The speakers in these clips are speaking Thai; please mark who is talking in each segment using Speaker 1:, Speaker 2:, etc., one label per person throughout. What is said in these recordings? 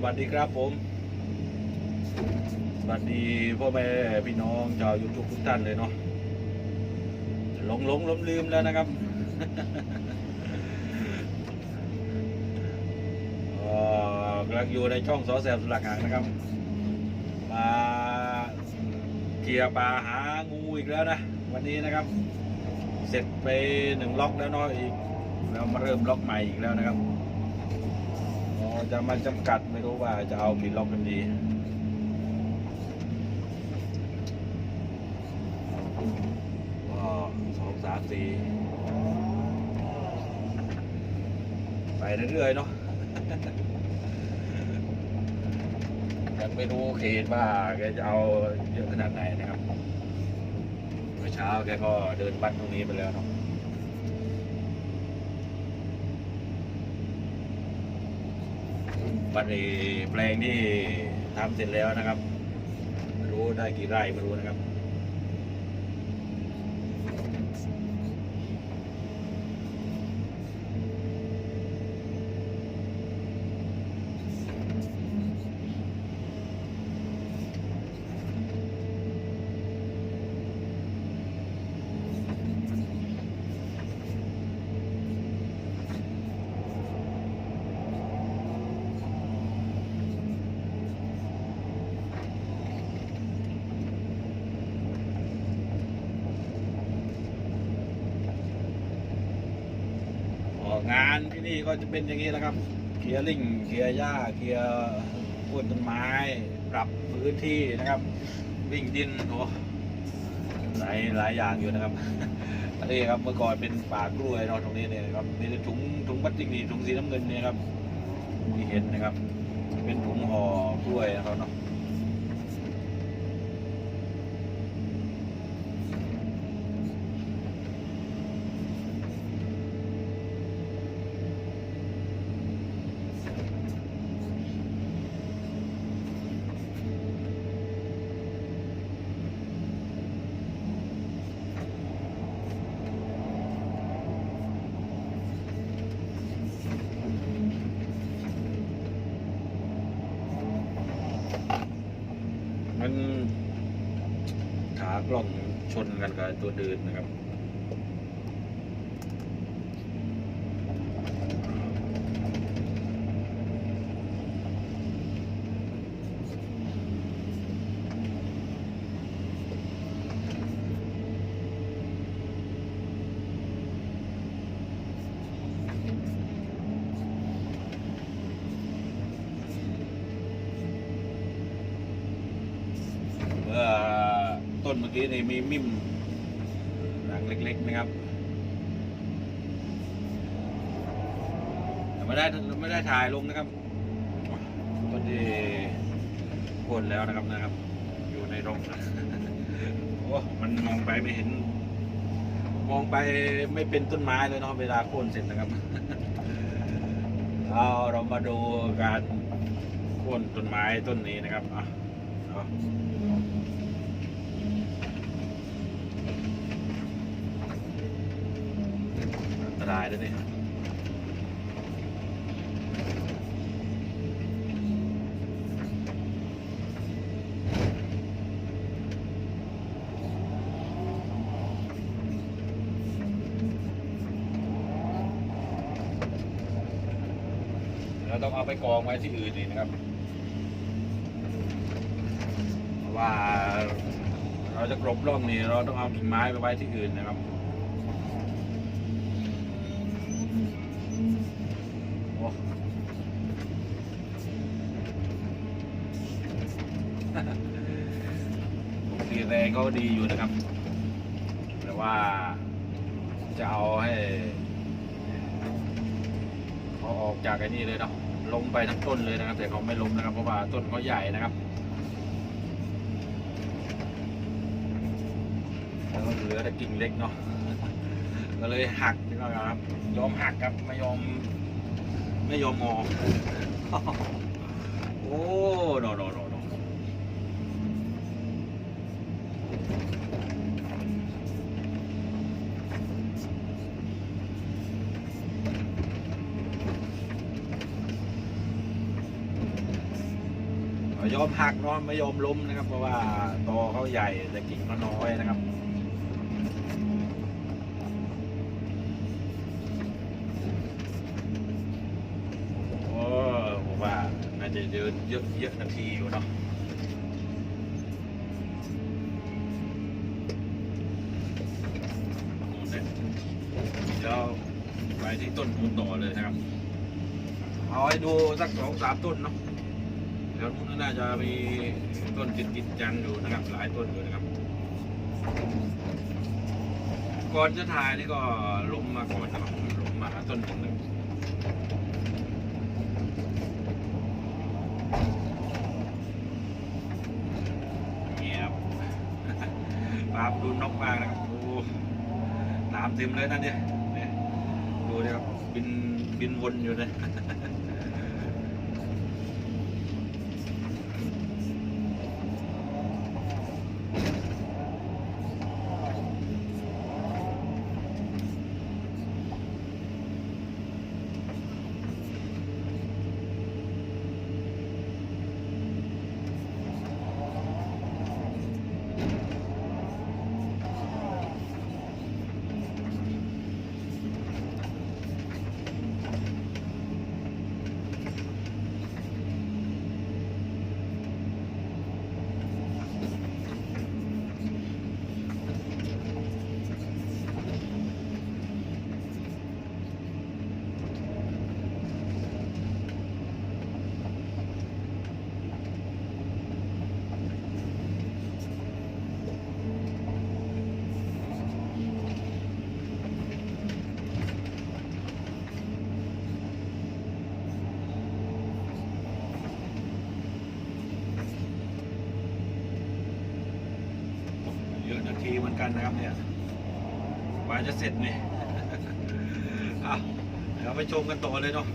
Speaker 1: สวัสดีครับผม สวัสดีพ่อแม่พี่น้องชาวยูทูบทุกท่านเลยเนาะหลงหลงลืมลืมแล้วนะครับอ่อกำลังอยู่ในช่องสอแสบสลักหางนะครับ มาเคลียร์ปลาหางูอีกแล้วนะ วันนี้นะครับ เสร็จไปหนึ่งล็อกแล้วเนาะอีกแล้วมาเริ่มล็อกใหม่อีกแล้วนะครับ จะมาจำกัดไม่รู้ว่าจะเอากี่ล็อกกันดีก็สองสามสี่ไปเรื่อยๆเนาะยังไม่รู้เขตว่าแกจะเอาเยอะขนาดไหนนะครับเมื่อเช้าแกก็เดินบัตรตรงนี้ไปแล้วเนาะ บัตรไอ้แปลงที่ทำเสร็จแล้วนะครับม่รู้ได้กี่ไร่ไม่รู้นะครับ ออกงานที่นี่ก็จะเป็นอย่างนี้แหล้วครับเคลียร์ลิงเคลียร์หญ้าเคลียร์โค่นต้นไม้ ปรับพื้นที่นะครับ วิ่งดินโอ้หลายหลายอย่างอยู่นะครับอันนี้ครับเมื่อก่อนเป็นป่ากล้วยเนาะตรงนี้เนี่ยนะครับมีถุงถุงพลาสติกนี่ถุงสีน้ำเงินเนี่ยครับที่เห็นนะครับ เป็นถุงห่อกล้วยนะครับเนาะ มัน ลองชนกันกับตัวเดินนะครับ เมื่อต้นเมื่อ กี้นี่มีมิมหลังเล็กๆนะครับแต่ไม่ได้ไม่ได้ถ่ายลงนะครับต้นที่โค่นแล้วนะครับนะครับ อยู่ในร่มโอ้มันมองไปไม่เห็น มองไปไม่เป็นต้นไม้เลยเนาะเวลาโค่นเสร็จนะครับเอาเรามาดูการโค่นต้นไม้ต้นนี้นะครับอะ อันตรายด้วยนี่เราต้องเอาไปกองไว้ที่อื่นนี่นะครับเพราะว่า เราจะกรบร่องนี่เราต้องเอากิ่งไม้ไปไว้ที่อื่นนะครับโอ้ดีแรงก็ดีอยู่นะครับ แต่ว่าจะเอาให้เขาออกจากไอ้นี่เลยเนาะล้มไปทั้งต้นเลยนะครับ แต่เขาไม่ล้มนะครับ เพราะว่าต้นเขาใหญ่นะครับ แล้วก็เหลือแต่กิ่งเล็กเนาะก็เลยหักนี่ก็ครับ ยอมหักครับไม่ยอม ไม่ยอมงอโอ้โนโนโนโนอมหักเนาะไม่ยอมล้มนะครับ เพราะว่าตอเขาใหญ่แต่กิ่งเขาน้อยนะครับ เดินเยอะเยอะนาทีอยู่เนาะนู่นเนี่ยเดี๋ยวไปที่ต้นหูต่อเลยนะครับ เอาให้ดูสักสองสามต้นเนาะแล้วนู้นน่าจะมีต้นติดติดๆกันอยู่นะครับ หลายต้นอยู่นะครับ ก่อนจะถ่ายนี่ก็ล้มมาก่อนนะครับล้มมาต้นหนึ่ง เงียบามดูนกมากนะครับโอ้น้ำเต็มเลยนั่นเนี่ยเนี่ยดูเนี่ยครับบินบินวนอยู่เลยอะนาทีเหมือน กันนะครับเนี่ยกว่าจะเสร็จนี่อะเดี๋ยวไปชมกันต่อเลยเนาะ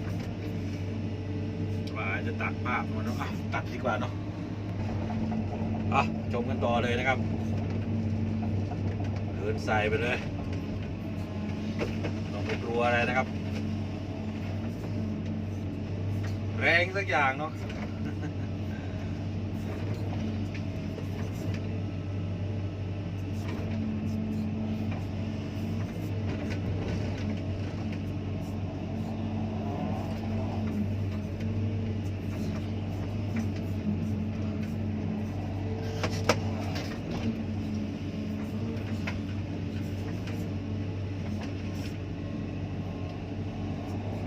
Speaker 1: กว่าจะตัดภาพมาเนาะอะตัดดีกว่าเนาะอะชมกันต่อเลยนะครับเดินใส่ไปเลยต้องไม่กลัวอะไรนะครับ แรงสักอย่างเนาะ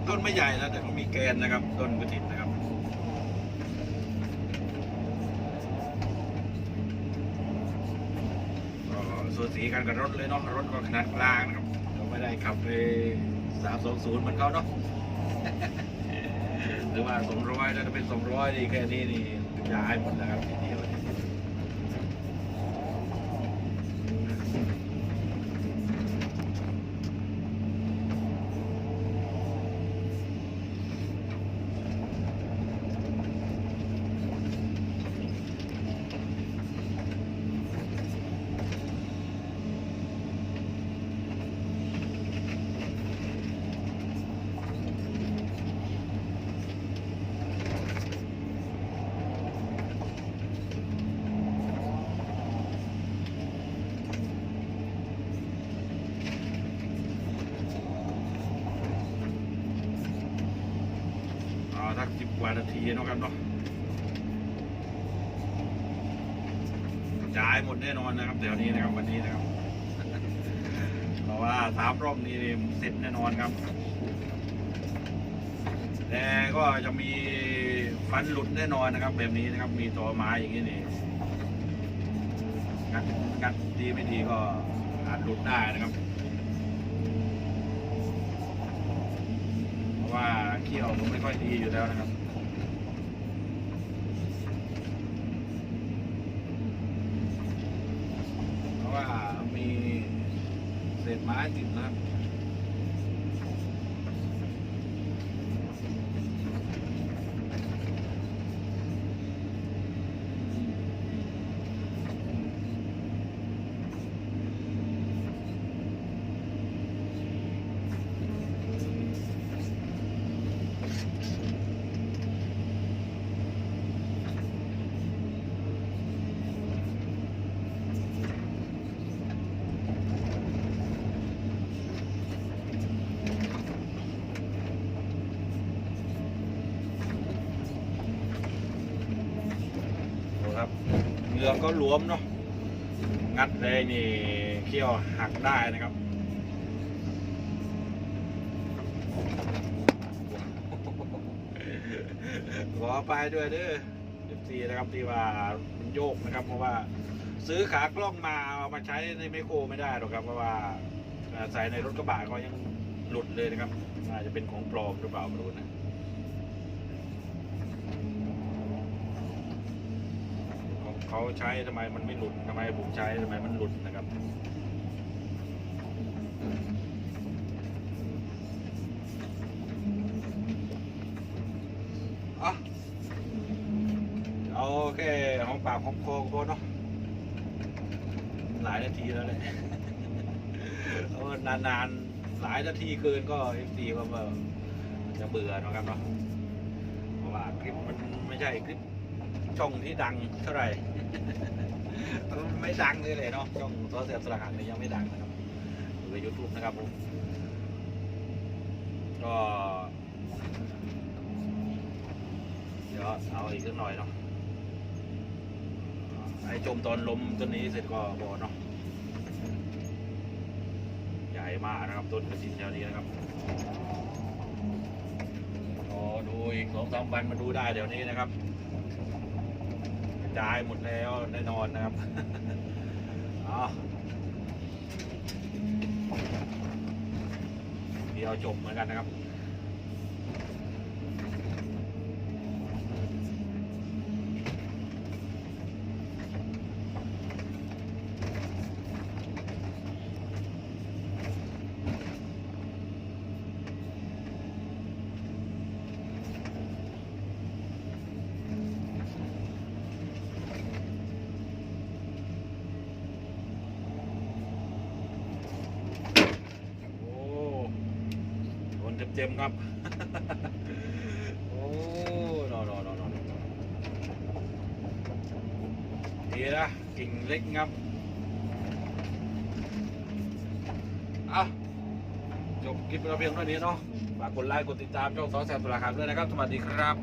Speaker 1: ต้นไม่ใหญ่นะแต่เขามีแกนนะครับ ต้นกระถินนะครับก็สูสีกันกับรถเลยเนาะรถก็ขนาดกลางนะครับเราไม่ได้ขับไปสามสองศูนย์เหมือนเขาเนาะหรือว่าสองร้อยถ้าเป็นสองร้อยนี่แค่นี้นี่ย้ายหมดแล้วครับทีเดียว กว่านาทีเนาะครับเนาะย้ายหมดแน่นอนนะครับแถวนี้นะครับวันนี้นะครับ เพราะว่าสามรอบนี้นี่เสร็จแน่นอนครับแต่ก็จะมีฟันหลุดแน่นอนนะครับ แบบนี้นะครับ มีตอไม้อย่างนี้นี่งัดงัดดีไม่ดีก็อาจหลุดได้นะครับ เพราะว่าเขี้ยวมันไม่ค่อยดีอยู่แล้วนะครับ เพราะว่า มีเศษไม้ติดนะครับ องก็หลวมเนาะงัดเลยนี่เขี้ยวหักได้นะครับขอไปด้วยเด้อเอฟซีนะครับที่ว่ามันโยกนะครับ เพราะว่า ซื้อขากล้องมาเอามาใช้ในไมโครไม่ได้หรอกครับ เพราะว่าใส่ในรถกระบะก็ยังหลุดเลยนะครับอาจจะเป็นของปลอมหรือเปล่าไม่รู้นะของ เขาใช้ทำไมมันไม่หลุดทำไมผมใช้ทำไมมันหลุดนะครับอะเอาแค่ห้องปากห้องคอก็เนาะหลายนาทีแล้วเลยเอานานๆหลายนาทีเกินก็เอฟซีก็จะเบื่อนะครับเนาะเพราะว่าคลิปมันไม่ใช่คลิปช่องที่ดังเท่าไหร่ ไม่ดังเลยเลยเนาะช่องโซเชียสลักหันเนี่ยยังไม่ดังนะครับอยู่ในยูทูบนะครับผมก็เดี๋ยวเอาอีกสักหน่อยเนาะไอ้จมตอนลมต้นนี้เสร็จก็บอเนาะใหญ่มากนะครับต้นกระถินแถวนี้นะครับรอดูอีกสองสามวันมาดูได้เดี๋ยวนี้นะครับ จายหมดแล้วแน่นอนนะครับเอาเดี๋ยวจบเหมือนกันนะครับ โอ้โดน เจมครับ โอ้นอนอนอนอนดีนะกิ่งเล็กงับอะจบคลิปเราเพียงเท่านี้เนาะฝากกดไลค์กดติดตามช่องสอแสบสุราคารด้วยนะครับ สวัสดีครับ